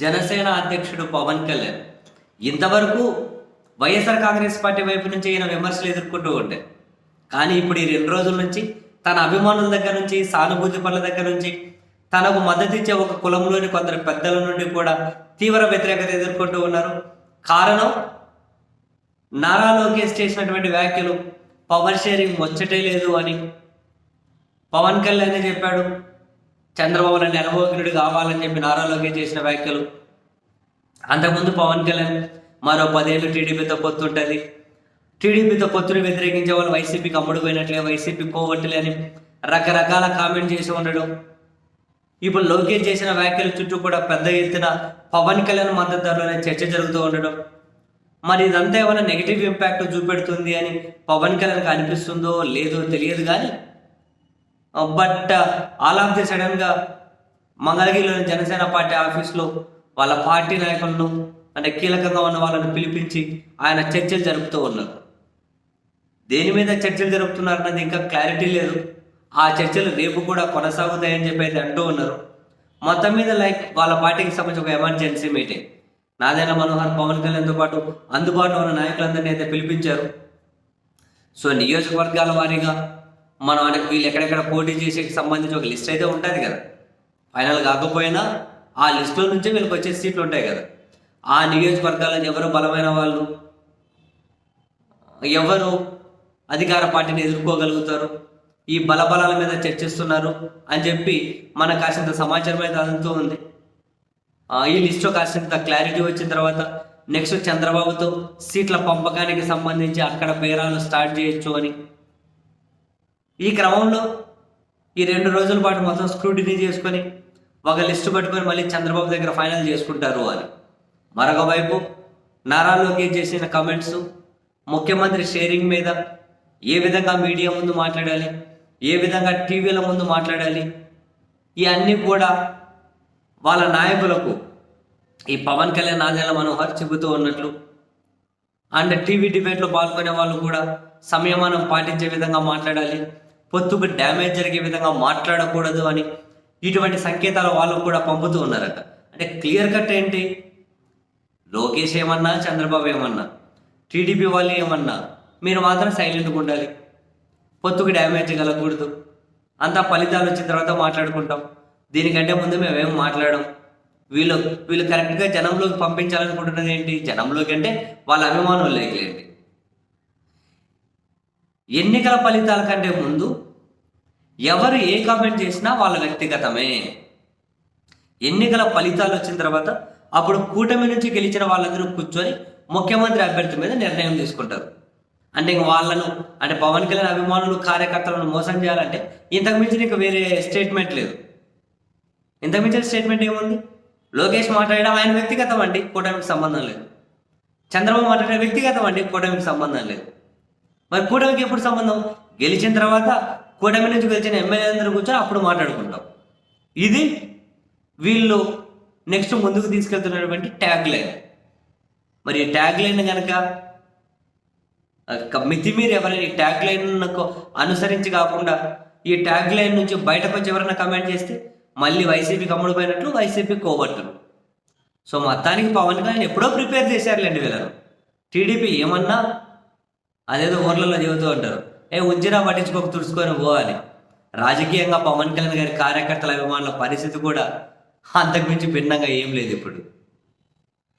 జనసేన అధ్యక్షుడు పవన్ కళ్యాణ్. ఇంతవరకు వైఎస్ఆర్ కాంగ్రెస్ పార్టీ వైపు నుంచి ఈయన విమర్శలు ఎదుర్కొంటూ ఉండే. కానీ ఇప్పుడు ఈ రెండు రోజుల నుంచి తన అభిమానుల దగ్గర నుంచి సానుభూతి పనుల దగ్గర నుంచి తనకు మద్దతు ఇచ్చే ఒక కులంలోని కొందరు పెద్దల నుండి కూడా తీవ్ర వ్యతిరేకత ఎదుర్కొంటూ ఉన్నారు. కారణం నారా లోకేష్ చేసినటువంటి వ్యాఖ్యలు పవర్ షేరింగ్ వచ్చటే లేదు అని పవన్ కళ్యాణ్ చెప్పాడు. చంద్రబాబు నాయుడు అనుభవజ్ఞుడు కావాలని చెప్పి నారా లోకేష్ చేసిన వ్యాఖ్యలు. అంతకుముందు పవన్ కళ్యాణ్ మరో పదేళ్ళు టీడీపీతో పొత్తుంటుంది. టీడీపీతో పొత్తుని వ్యతిరేకించే వాళ్ళు వైసీపీకి అమ్ముడుపోయినట్లే వైసీపీ కోవట్లే అని రకరకాల కామెంట్ చేసి ఉండడం. ఇప్పుడు లోకేష్ చేసిన వ్యాఖ్యల చుట్టూ కూడా పెద్ద ఎత్తున పవన్ కళ్యాణ్ మద్దతుదారులనే చర్చ జరుగుతూ ఉండడం. మరి ఇదంతా ఏమైనా నెగిటివ్ ఇంపాక్ట్ చూపెడుతుంది అని పవన్ కళ్యాణ్కి అనిపిస్తుందో లేదో తెలియదు కానీ బట్ ఆల్ ఆఫ్ ది సడన్గా మంగళగిరిలోని జనసేన పార్టీ ఆఫీస్లో వాళ్ళ పార్టీ నాయకులను అంటే కీలకంగా ఉన్న వాళ్ళని పిలిపించి ఆయన చర్చలు జరుపుతూ ఉన్నారు. దేని మీద చర్చలు జరుపుతున్నారు అన్నది ఇంకా క్లారిటీ లేదు. ఆ చర్చలు రేపు కూడా కొనసాగుతాయని చెప్పి అయితే అంటూ ఉన్నారు. మొత్తం మీద లైక్ వాళ్ళ పార్టీకి సంబంధించి ఒక ఎమర్జెన్సీ మీటింగ్ నాదైన మనోహర్ పవన్ కళ్యాణ్తో పాటు అందుబాటులో ఉన్న నాయకులందరినీ అయితే పిలిపించారు. సో నియోజకవర్గాల వారీగా మనం అంటే వీళ్ళు ఎక్కడెక్కడ పోటీ చేసే సంబంధించి ఒక లిస్ట్ అయితే ఉంటుంది కదా. ఫైనల్ కాకపోయినా ఆ లిస్టులో నుంచే వీళ్ళకి వచ్చే సీట్లు ఉంటాయి కదా. ఆ నియోజకవర్గాల్లో ఎవరు బలమైన వాళ్ళు? ఎవరు అధికార పార్టీని ఎదుర్కోగలుగుతారు? ఈ బలబలాల మీద చర్చిస్తున్నారు అని చెప్పి మనకు కాసింత సమాచారం అయితే అందుతూ ఉంది. ఈ లిస్ట్ కాసింత క్లారిటీ వచ్చిన తర్వాత నెక్స్ట్ చంద్రబాబుతో సీట్ల పంపకానికి సంబంధించి అక్కడ బేరాలు స్టార్ట్ చేయొచ్చు అని ఈ క్రమంలో ఈ రెండు రోజుల పాటు మొత్తం స్క్రూటినీ చేసుకొని ఒక లిస్టు పట్టుకొని మళ్ళీ చంద్రబాబు దగ్గర ఫైనల్ చేసుకుంటారు అని. మరొక వైపు నారా లోకేష్ చేసిన కమెంట్స్ ముఖ్యమంత్రి షేరింగ్ మీద ఏ విధంగా మీడియా ముందు మాట్లాడాలి ఏ విధంగా టీవీల ముందు మాట్లాడాలి ఇవన్నీ కూడా వాళ్ళ నాయకులకు ఈ పవన్ కళ్యాణ్ నాదేళ్ళ మనోహర్ చెబుతూ ఉన్నట్లు అండ్ టీవీ డిబేట్లో పాల్గొనే వాళ్ళు కూడా సంయమనం పాటించే విధంగా మాట్లాడాలి. పొత్తుకు డ్యామేజ్ జరిగే విధంగా మాట్లాడకూడదు అని ఇటువంటి సంకేతాలు వాళ్ళు కూడా పంపుతూ ఉన్నారట. అంటే క్లియర్ కట్ ఏంటి? లోకేష్ ఏమన్నా చంద్రబాబు ఏమన్నా టీడీపీ వాళ్ళు ఏమన్నా మీరు మాత్రం సైలెంట్గా ఉండాలి. పొత్తుకు డ్యామేజ్ కలగకూడదు అంతా ఫలితాలు వచ్చిన తర్వాత మాట్లాడుకుంటాం. దీనికంటే ముందు మేమేం మాట్లాడడం వీళ్ళు వీళ్ళు కరెక్ట్గా జనంలోకి పంపించాలనుకుంటున్నది ఏంటి? జనంలోకి అంటే వాళ్ళ అభిమానులు లేకలేండి. ఎన్నికల ఫలితాల కంటే ముందు ఎవరు ఏ కామెంట్ చేసినా వాళ్ళ వ్యక్తిగతమే. ఎన్నికల ఫలితాలు వచ్చిన తర్వాత అప్పుడు కూటమి నుంచి గెలిచిన వాళ్ళందరూ కూర్చొని ముఖ్యమంత్రి అభ్యర్థి మీద నిర్ణయం తీసుకుంటారు. అంటే ఇంక వాళ్ళను అంటే పవన్ కళ్యాణ్ అభిమానులు కార్యకర్తలను మోసం చేయాలంటే ఇంతకు మించిన ఇంకా వేరే స్టేట్మెంట్ లేదు. ఇంతకు మించిన స్టేట్మెంట్ ఏముంది? లోకేష్ మాట్లాడడం ఆయన వ్యక్తిగతం అండి కూటమికి సంబంధం లేదు. చంద్రబాబు మాట్లాడే వ్యక్తిగతం అండి కూటమికి సంబంధం లేదు. మరి కూటమికి ఎప్పుడు సంబంధం? గెలిచిన తర్వాత కూటమి నుంచి గెలిచిన ఎమ్మెల్యేలందరూ కూర్చొని అప్పుడు మాట్లాడుకుంటాం. ఇది వీళ్ళు నెక్స్ట్ ముందుకు తీసుకెళ్తున్నటువంటి ట్యాగ్ లైన్ మరి ఈ ట్యాగ్ లైన్ కనుక మితిమీరు ఎవరైనా ఈ ట్యాగ్ లైన్ అనుసరించి కాకుండా ఈ ట్యాగ్ లైన్ నుంచి బయటకు వచ్చి ఎవరైనా కమెంట్ చేస్తే మళ్ళీ వైసీపీకి అమ్ముడుపోయినట్లు వైసీపీ కోవట్లు సో మొత్తానికి పవన్ కళ్యాణ్ ఎప్పుడో ప్రిపేర్ చేశారులేండి వీళ్ళను టీడీపీ ఏమన్నా అదేదో ఊర్లలో చెబుతూ ఉంటారు. ఏ ఉంచినా పట్టించుకోక తుడుచుకొని పోవాలి. రాజకీయంగా పవన్ కళ్యాణ్ గారి కార్యకర్తల అభిమానుల పరిస్థితి కూడా అంతకుమించి భిన్నంగా ఏం లేదు ఇప్పుడు.